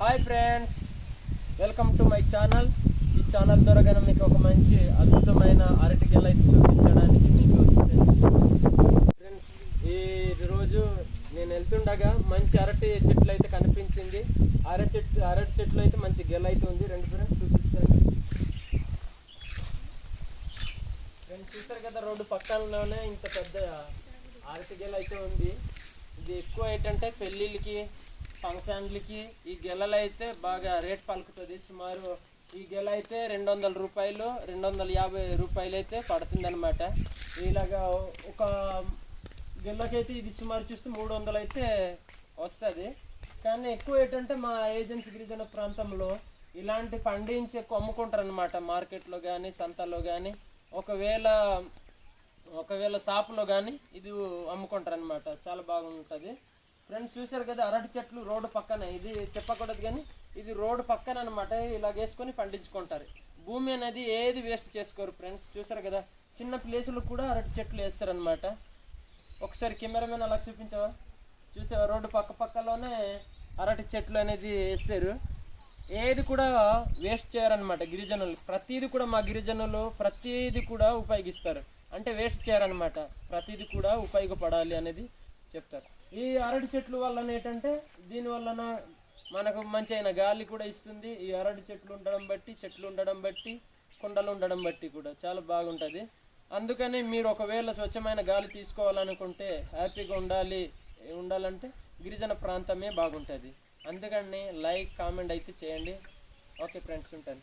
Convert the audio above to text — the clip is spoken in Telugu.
Hi friends welcome to my channel ఈ ఛానల్ ద్వారా కానీ మీకు ఒక మంచి అద్భుతమైన అరటి గెల అయితే చూపించడానికి మీకు వచ్చింది. ఫ్రెండ్స్ ఈ రోజు నేను వెళ్తుండగా మంచి అరటి చెట్లు అయితే కనిపించింది. అరటి చెట్టు అరటి చెట్లు అయితే మంచి గెల అయితే ఉంది. రెండు ఫ్రెండ్స్ చూపిస్తాను ఫ్రెండ్స్ చూస్తారు కదా రోడ్డు పక్కనలోనే ఇంత పెద్ద అరటి గెల అయితే ఉంది. ఇది ఎక్కువ ఏంటంటే పెళ్ళిళ్ళకి ఫంక్షన్లకి ఈ గెలలు అయితే బాగా రేట్ పలుకుతుంది. సుమారు ఈ గెల అయితే రెండు వందల రూపాయలు రెండు వందల యాభై రూపాయలు అయితే పడుతుందన్నమాట. ఇలాగా ఒక గెల్లకైతే ఇది సుమారు చూస్తే మూడు వందలు అయితే వస్తుంది. కానీ ఎక్కువ ఏంటంటే మా ఏజెన్సీ గిరిజన ప్రాంతంలో ఇలాంటి పండించి ఎక్కువ అమ్ముకుంటారు అనమాట మార్కెట్లో కానీ సంతలో కానీ ఒకవేళ ఒకవేళ షాపులో కానీ ఇది అమ్ముకుంటారు అనమాట చాలా బాగుంటుంది. ఫ్రెండ్స్ చూశారు కదా అరటి చెట్లు రోడ్డు పక్కన. ఇది చెప్పకూడదు కానీ ఇది రోడ్డు పక్కన అనమాట ఇలా వేసుకొని పండించుకుంటారు. భూమి అనేది ఏది వేస్ట్ చేసుకోరు ఫ్రెండ్స్. చూసారు కదా చిన్న ప్లేసులు కూడా అరటి చెట్లు వేస్తారనమాట ఒకసారి కెమెరామెన్ అలా చూపించావా? చూసావా? రోడ్డు పక్క పక్కలోనే అరటి చెట్లు అనేది వేస్తారు. ఏది కూడా వేస్ట్ చేయరనమాట గిరిజనులు. ప్రతిదీ కూడా మా గిరిజనులు ప్రతిదీ కూడా ఉపయోగిస్తారు. అంటే వేస్ట్ చేయరనమాట ప్రతిదీ కూడా ఉపయోగపడాలి అనేది చెప్తారు. ఈ అరటి చెట్లు వలన ఏంటంటే దీని వలన మనకు మంచి అయిన గాలి కూడా ఇస్తుంది. ఈ అరటి చెట్లు ఉండడం బట్టి చెట్లు ఉండడం బట్టి కొండలు ఉండడం బట్టి కూడా చాలా బాగుంటుంది. అందుకని మీరు ఒకవేళ స్వచ్ఛమైన గాలి తీసుకోవాలనుకుంటే హ్యాపీగా ఉండాలి. ఉండాలంటే గిరిజన ప్రాంతమే బాగుంటుంది. అందుకని లైక్ కామెంట్ అయితే చేయండి. ఓకే ఫ్రెండ్స్ ఉంటాను.